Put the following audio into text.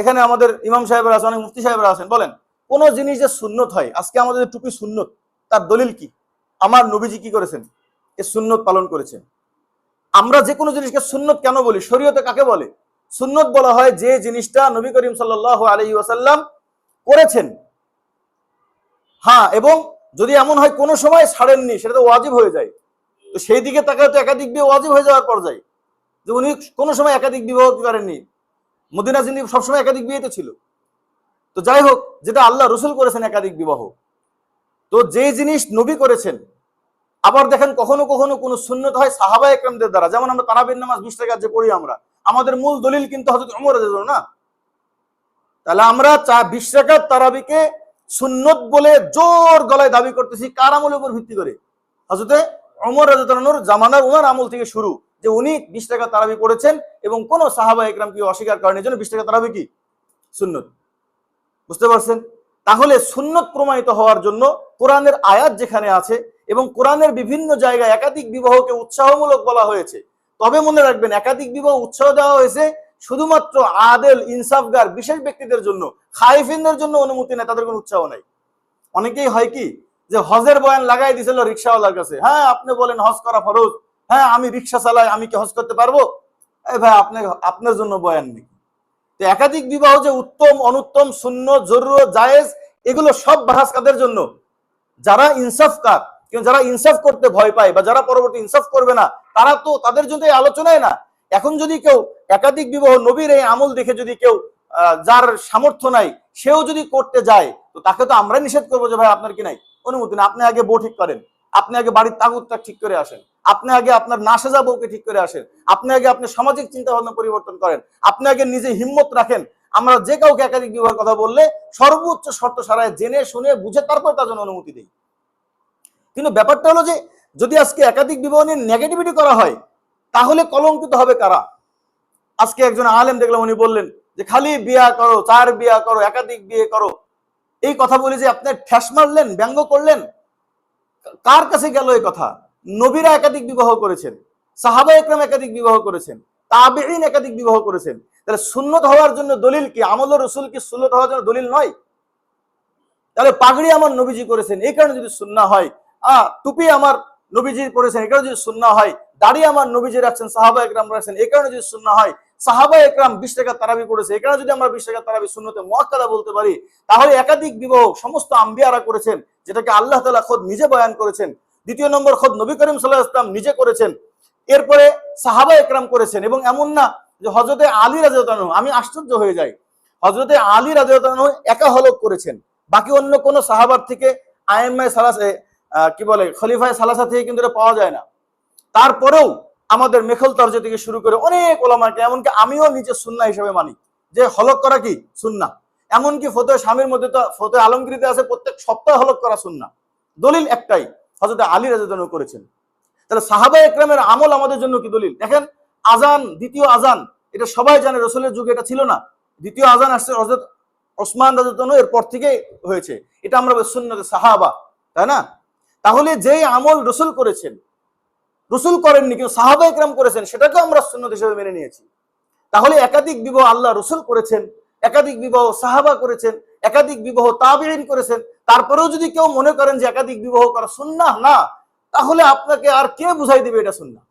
এখানে আমাদের ইমাম সাহেবরা আছেন, অনেক মুফতি সাহেবরা আছেন। বলেন, কোন জিনিস যে সুন্নত হয়, আজকে আমাদের টুপি সুন্নত, তার দলিল কি? আমার নবীজি কি করেছেন? এ সুন্নত পালন করেছেন। আমরা যে কোনো জিনিসকে সুন্নত কেন বলি? শরীয়তে কাকে বলে? সুন্নত বলা হয় যে জিনিসটা নবী করিম সাল্লাহ আলহি ওয়াসাল্লাম করেছেন। হ্যাঁ এবং যদি এমন হয় কোনো সময় ছাড়েননি, সেটা তো ওয়াজিব হয়ে যায়। তো সেই দিকে তাকে তো একাধিক বিয়ে ওয়াজিব হয়ে যাওয়ার পর্যায়ে। যে উনি কোনো সময় একাধিক বিবাহ করেননি। মদিনা জিন্দি সবসময় একাধিক বিয়েতে ছিল। তো যাই হোক, যেটা আল্লাহ রসুল করেছেন একাধিক বিবাহ। তো যে জিনিস নবী করেছেন, আবার দেখেন কখনো কখনো কোনো শূন্যত হয় সাহাবা একরামদের দ্বারা। যেমন আমরা তারাবির নামাজ বিশ টাকা যে পড়ি আমরা, আমাদের মূল দলিল কিন্তু হজরত রাদিয়াল্লাহু না? তাহলে আমরা চা বিশ টাকার তারাবিকে সুন্নত বলে জোর গলায় দাবি করতেছি, কার আমলের উপর ভিত্তি করে? হজরতে অমর রাজুর জামানার উনার আমল থেকে শুরু যে উনি বিশ টাকা তারাবি করেছেন এবং কোন সাহাবা একরাম কি অস্বীকার করেন? জন্য বিশ টাকা তারাবি কি? সুন্নত। বুঝতে পারছেন? তাহলে সুন্নত প্রমাণিত হওয়ার জন্য কোরআনের আয়াত যেখানে আছে এবং কোরআনের বিভিন্ন জায়গায় একাধিক বিবাহকে উৎসাহমূলক বলা হয়েছে। তবে মনে রাখবেন, একাধিক বিবাহ উৎসাহ দেওয়া হয়েছে শুধুমাত্র আদেল, ইনসাফগার, বিশেষ ব্যক্তিদের জন্য খাইফিনদের জন্য অনুমতি নেই, তাদের কোনো উৎসাহ নাই। অনেকেই হয় কি যে হজের বয়ান লাগাই দিছিল রিক্সাওয়ালার কাছে। হ্যাঁ আপনি বলেন হজ করা ফরজ। হ্যাঁ আমি রিক্সা চালাই, আমি কি হজ করতে পারব? এই ভাই আপনার আপনার জন্য বয়ান নেই। তো একাধিক বিবাহ যে উত্তম, অনুত্তম, শূন্য জরুর জায়েজ, এগুলো সব বাহাস কাদের জন্য? যারা ইনসাফকার, কিন্তু যারা ইনসাফ করতে ভয় পায় বা যারা পরবর্তী ইনসাফ করবে না, তারা তো তাদের জন্য এই আলোচনায় না। এখন যদি কেউ একাধিক বিবাহ নবীর এই আমল দেখে যদি কেউ যার সামর্থ্য নাই, সেও যদি করতে যায়, তো তাকে তো আমরা নিষেধ করব যে ভাই, আপনার কি নাই? অনুমতি না আপনি আগে বউ ঠিক করেন। আপনি আগে বাড়ির তাগুতটা ঠিক করে আসেন। আপনি আগে আপনার না সেজা বউকে ঠিক করে আসেন। আপনি আগে আপনি সামাজিক চিন্তা ভাবনা পরিবর্তন করেন। আপনি আগে নিজে হিম্মত রাখেন। আমরা যে কাউকে একাধিক বিবাহের কথা বললে সর্বোচ্চ শর্ত সারায় জেনে, শুনে, বুঝে তারপর তার জন্য অনুমতি দিই। কিন্তু ব্যাপারটা হলো যে, যদি আজকে একাধিক বিবাহ নিয়ে নেগেটিভিটি করা হয়, তাহলে কলঙ্কিত হবে কারা? আজকে একজন আলেম দেখলাম, উনি বললেন যে, খালি বিয়া করো, চার বিয়া করো, একাধিক বিয়ে করো। এই কথা বলে যে আপনি ঠেস মারলেন, ব্যঙ্গ করলেন, কার কাছে গেল এই কথা? নবীরা একাধিক বিবাহ করেছেন, সাহাবা একরাম একাধিক বিবাহ করেছেন তাবেইন একাধিক বিবাহ করেছেন। তাহলে সুন্নত হওয়ার জন্য দলিল কি? আমল রসুল কি সুন্নত হওয়ার জন্য দলিল নয়? তাহলে পাগড়ি আমার নবীজি করেছেন, এই কারণে যদি সুন্না হয়। আহ টুপি আমার নবীজি করেছেন এই কারণে যদি সুন্না হয়। দাড়ি আমার নবীজি রাখছেন, সাহাবা একরাম রাখছেন, এই কারণে যদি সুন্না হয়। সাহাবা একরাম বিশ টাকা তারাবি করেছে কারণে যদি আমরা বিশ টাকা তারাবি শূন্যতে মহাকাদা বলতে পারি, তাহলে একাধিক বিবাহ সমস্ত আম্বিয়ারা করেছেন, যেটাকে আল্লাহ তালা খোদ নিজে বয়ান করেছেন। দ্বিতীয় নম্বর, খোদ নবী করিম সাল্লাহ ইসলাম নিজে করেছেন। এরপরে সাহাবা একরাম করেছেন এবং এমন না যে হজরতে আলী রাজু আমি আশ্চর্য হয়ে যাই। হজরতে আলী রাজু একা হলক করেছেন। বাকি অন্য কোন সাহাবার থেকে আইএমআই সালাসে কি বলে, খলিফায় সালাসা থেকে কিন্তু এটা পাওয়া যায় না। তারপরেও আমাদের মেখল তর্জ থেকে শুরু করে অনেক ওলামাকে এমনকি আমিও নিজে সুন্না হিসেবে মানি। যে হলক করা কি? সুন্না এমনকি ফতে স্বামীর মধ্যে তো ফতে আলমগিরিতে আছে, প্রত্যেক সপ্তাহে হলক করা সুন্না দলিল একটাই হজরত আলী রাজু করেছেন। তাহলে সাহাবা একরামের আমল আমাদের জন্য কি দলিল? দেখেন আজান দ্বিতীয় আজান এটা সবাই জানে, রসুলের যুগে এটা ছিল না। দ্বিতীয় আজান আসছে হজরত ওসমান এর পর থেকে হয়েছে। এটা আমরা সুন্নতে সাহাবা, তাই না? তাহলে যেই আমল রসুল করেছেন রসুল করেননি কিন্তু সাহাবা একরাম করেছেন, সেটাকেও আমরা সুন্নত হিসেবে মেনে নিয়েছি। তাহলে একাধিক বিবাহ আল্লাহ রসুল করেছেন, একাধিক বিবাহ সাহাবা করেছেন, একাধিক বিবাহ তাবিরিন করেছেন, তারপরেও যদি কেউ মনে করেন যে একাধিক বিবাহ করা সুন্না না, তাহলে আপনাকে আর কে বুঝাই দিবে এটা সুন্নাহ?